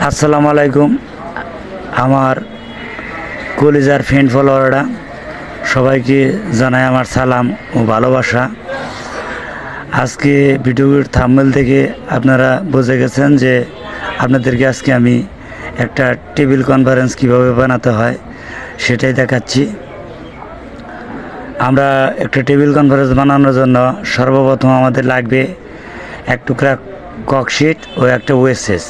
আসসালামু আলাইকুম। আমার কলিজার ফ্রেন্ড ফলোয়াররা, সবাইকে জানাই আমার সালাম ও ভালোবাসা। আজকে ভিডিওর থাম্বেল থেকে আপনারা বুঝে গেছেন যে আপনাদেরকে আজকে আমি একটা টেবিল কনফারেন্স কীভাবে বানাতে হয় সেটাই দেখাচ্ছি। আমরা একটা টেবিল কনফারেন্স বানানোর জন্য সর্বপ্রথম আমাদের লাগবে এক টুকরা ককশিট ও একটা ওয়েসেস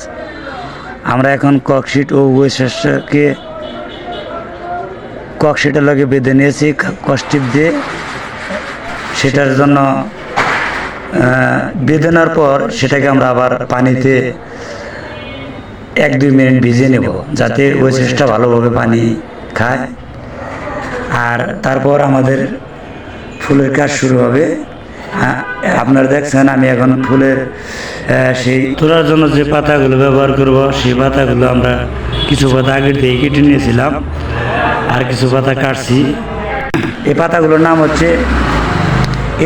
আমরা এখন ককশিট ও ওয়েসেসকে ককশিটের লগে বেঁধে নিয়েছি কষ্টিপ দিয়ে সেটার জন্য বেঁধে নেওয়ার পর সেটাকে আমরা আবার পানিতে এক দুই মিনিট ভিজিয়ে নেব যাতে ওয়েসেসটা ভালোভাবে পানি খায়। আর তারপর আমাদের ফুলের কাজ শুরু হবে। হ্যাঁ, আপনারা দেখছেন আমি এখন ফুলের সেই তোলার জন্য যে পাতাগুলো ব্যবহার করব সেই পাতাগুলো আমরা কিছু পাতা আগের থেকে কেটে নিয়েছিলাম আর কিছু পাতা কাটছি। এই পাতাগুলোর নাম হচ্ছে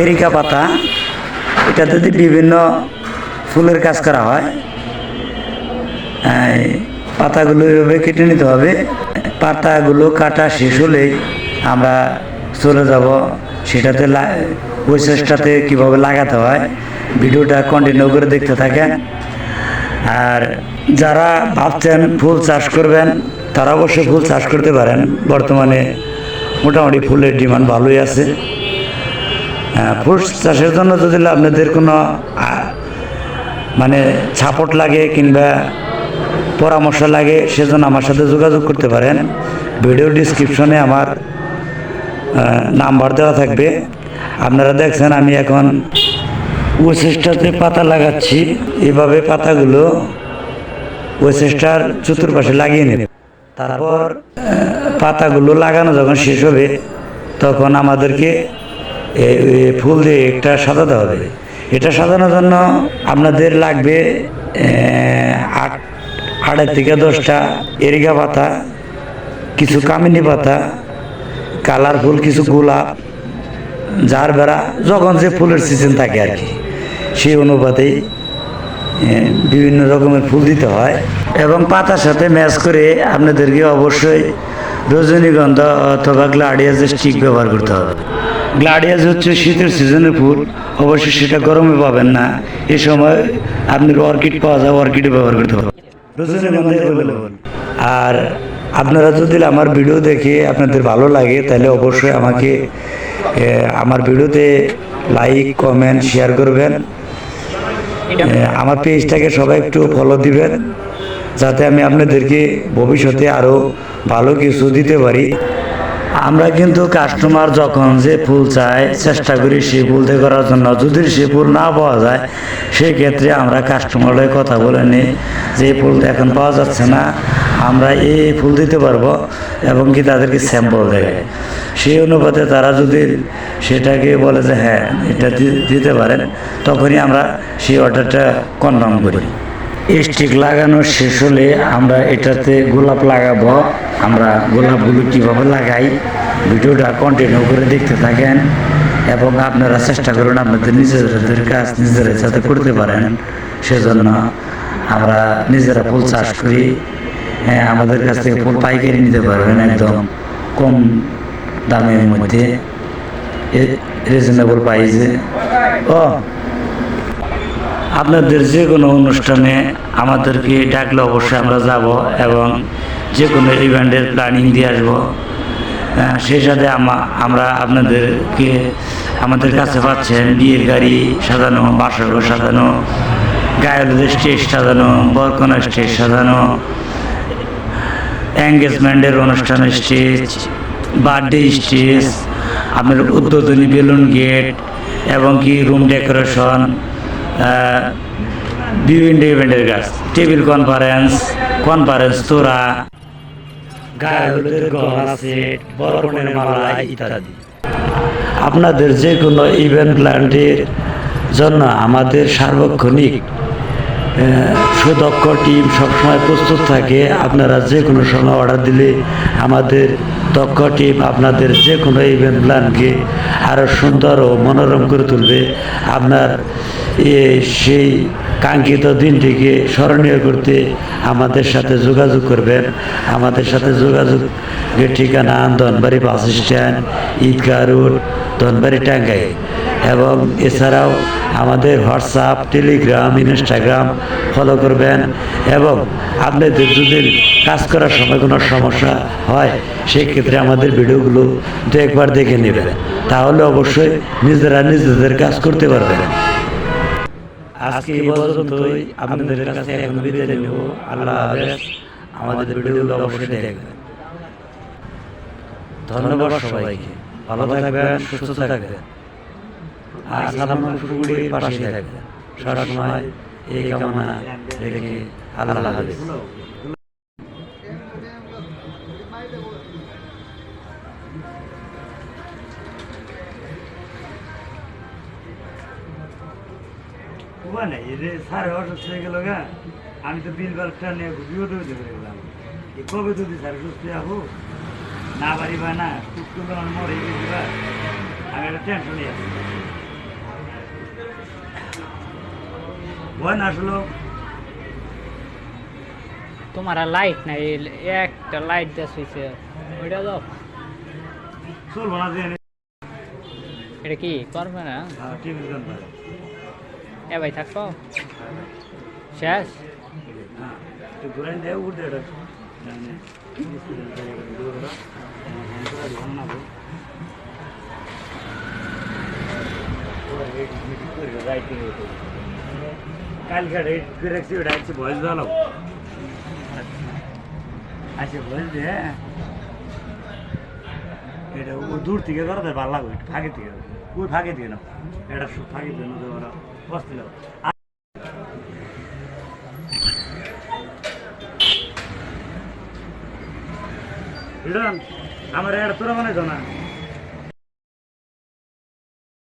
এরিকা পাতা। এটাতে দিয়ে বিভিন্ন ফুলের কাজ করা হয় পাতাগুলো এভাবে কেটে নিতে হবে। পাতাগুলো কাটা শেষ হলেই আমরা চলে যাব। সেটাতে ওই চেষ্টাতে কীভাবে লাগাতে হয়, ভিডিওটা কন্টিনিউ করে দেখতে থাকেন। আর যারা ভাবছেন ফুল চাষ করবেন, তারা অবশ্যই ফুল চাষ করতে পারেন। বর্তমানে মোটামুটি ফুলের ডিমান্ড ভালোই আছে। ফুল চাষের জন্য যদি আপনাদের কোনো মানে ছাপট লাগে কিংবা পরামর্শ লাগে, সেজন্য আমার সাথে যোগাযোগ করতে পারেন। ভিডিও ডিসক্রিপশনে আমার নাম্বার দেওয়া থাকবে। আপনারা দেখছেন, আমি এখন ওয়েসেস্টাতে পাতা লাগাচ্ছি। এভাবে পাতাগুলো ওয়েসেস্টার চতুর্পাশে লাগিয়ে নেব। তারপর পাতাগুলো লাগানো যখন শেষ হবে, তখন আমাদেরকে ফুল দিয়ে একটা সাজাতে হবে। এটা সাজানোর জন্য আপনাদের লাগবে আট, আড়াই থেকে দশটা এরিকা পাতা, কিছু কামিনী পাতা কালারফুল কিছু গোলাপ, যার বেড়া যখন যে ফুলের সিজন থাকে আর কি, সেই অনুপাতেই বিভিন্ন রকমের ফুল দিতে হয় এবং পাতার সাথে ম্যাচ করে আপনাদেরকে অবশ্যই রজনীগন্ধা অথবা গ্লাডিয়াসের স্টিক ব্যবহার করতে হবে। গ্লাডিয়াস হচ্ছে শীতের সিজনের ফুল, অবশ্যই সেটা গরমে পাবেন না, এ সময় আপনি অর্কিড পাওয়া যায় অর্কিডে ব্যবহার করতে হবে রজনীগন্ধা আর আপনারা যদি আমার ভিডিও দেখে আপনাদের ভালো লাগে তাহলে অবশ্যই আমাকে আমার ভিডিওতে লাইক কমেন্ট শেয়ার করবেন। আমার পেজটাকে সবাই একটু ফলো দিবেন যাতে আমি আপনাদেরকে ভবিষ্যতে আরও ভালো কিছু দিতে পারি। আমরা কিন্তু কাস্টমার যখন যে ফুল চায়, চেষ্টা করি সে ফুল দিয়ে করার জন্য। যদি সে ফুল না পাওয়া যায় সেই ক্ষেত্রে আমরা কাস্টমারের কথা বলে নিই যে ফুলটা এখন পাওয়া যাচ্ছে না, আমরা এই ফুল দিতে পারব এবং কি তাদেরকে স্যাম্পল দেয়। সেই অনুপাতে তারা যদি সেটাকে বলে যে হ্যাঁ এটা দিতে পারেন, তখনই আমরা সেই অর্ডারটা কনফার্ম করি। স্টিক লাগানো শেষ হলে আমরা এটাতে গোলাপ লাগাবো। আমরা গোলাপগুলো কীভাবে লাগাই, ভিডিওটা কন্টিনিউ করে দেখতে থাকেন এবং আপনারা চেষ্টা করুন আপনাদের নিজেদের কাজ নিজেরা যাতে করতে পারেন। সেজন্য আমরা নিজেরা ফুল চাষ করি। হ্যাঁ আমাদের কাছ থেকে ফুল পাইকারি নিতে পারবেন একদম কম দামের মধ্যে। রিজনেবল প্রাইসে ও আপনাদের যে কোনো অনুষ্ঠানে আমাদেরকে ডাকলে অবশ্যই আমরা যাব এবং যে কোনো ইভেন্টের প্ল্যানিং দিয়ে আসব। সেই সাথে আমা- আমরা আপনাদেরকে, আমাদের কাছে পাচ্ছেন বিয়ের গাড়ি সাজানো, বাসর সাজানো, গায়কদের স্টেজ সাজানো, বরকনা স্টেজ সাজানো এঙ্গেজমেন্টের অনুষ্ঠানের স্টেজ বার্থডে স্টেজ আপনার উদ্বোধনী বেলুন গেট এবং কি রুম ডেকোরেশন বিভিন্ন ইভেন্টের কাজ। টেবিল কনফারেন্স কনফারেন্স তোরা গায়কদের গহনা ইত্যাদি। আপনাদের যে কোনো ইভেন্ট প্ল্যান্টের জন্য আমাদের সার্বক্ষণিক সুদক্ষ টিম সবসময় প্রস্তুত থাকে। আপনারা যে কোনো সময় অর্ডার দিলে আমাদের দক্ষ টিম আপনাদের যে কোনো ইভেন্ট প্ল্যানকে আরও সুন্দর ও মনোরম করে তুলবে। আপনার সেই কাঙ্ক্ষিত দিনটিকে স্মরণীয় করতে আমাদের সাথে যোগাযোগ করবেন। আমাদের সাথে যোগাযোগের ঠিকানা Dhanbari bus stand, Eidgah road, Dhanbari Tangail এবং এছাড়াও আমাদের হোয়াটসঅ্যাপ, টেলিগ্রাম, ইনস্টাগ্রাম ফলো করবেন এবং আপনাদের যদি কাজ করার সময় কোনো সমস্যা হয়, সেক্ষেত্রে আমাদের ভিডিওগুলো দু একবার দেখে নেবেন। তাহলে অবশ্যই নিজেরা নিজেদের কাজ করতে পারবেন। আজকে এই পর্যন্তই। আপনাদের কাছে এখন বিদায় নেব। আল্লাহ আমাদের ভিডিওগুলো অবশ্যই দেখবেন। ধন্যবাদ সবাইকে। ভালো থাকবেন, সুস্থ থাকবেন। আর সালাম ফুকুড়ির পাশে থাকবেন সবসময় এই কামনা রেখে আল্লাহ হাফেজ। গা, আমি তো বিল বাল্বটা নিয়ে কবে যদি স্যার সুস্থ যাব? না পারি বা না মরে গেছি আমি একটা টেনশনে ভয় না আসলো তোমার আর লাইট নাই এই একটা লাইট দেওয়া হয়েছে ওইটা দাও চলবো না যে এটা কি করবে না টিভি দোকান পারে এ ভাই থাকব শেষ হ্যাঁ একটু ঘুরাই দেয় উঠে এটা কালকে রেট বয়স ভালো। আচ্ছা বয়স দে। এটা ও দূর থেকে ধরো তো ভালো লাগবে ফাঁকে থেকে ওই ফাঁকে দিয়ে নাও। এটা ফাঁকে দিয়ে নাও ওরা বসতে যাও আমার এটা তোরা মনে না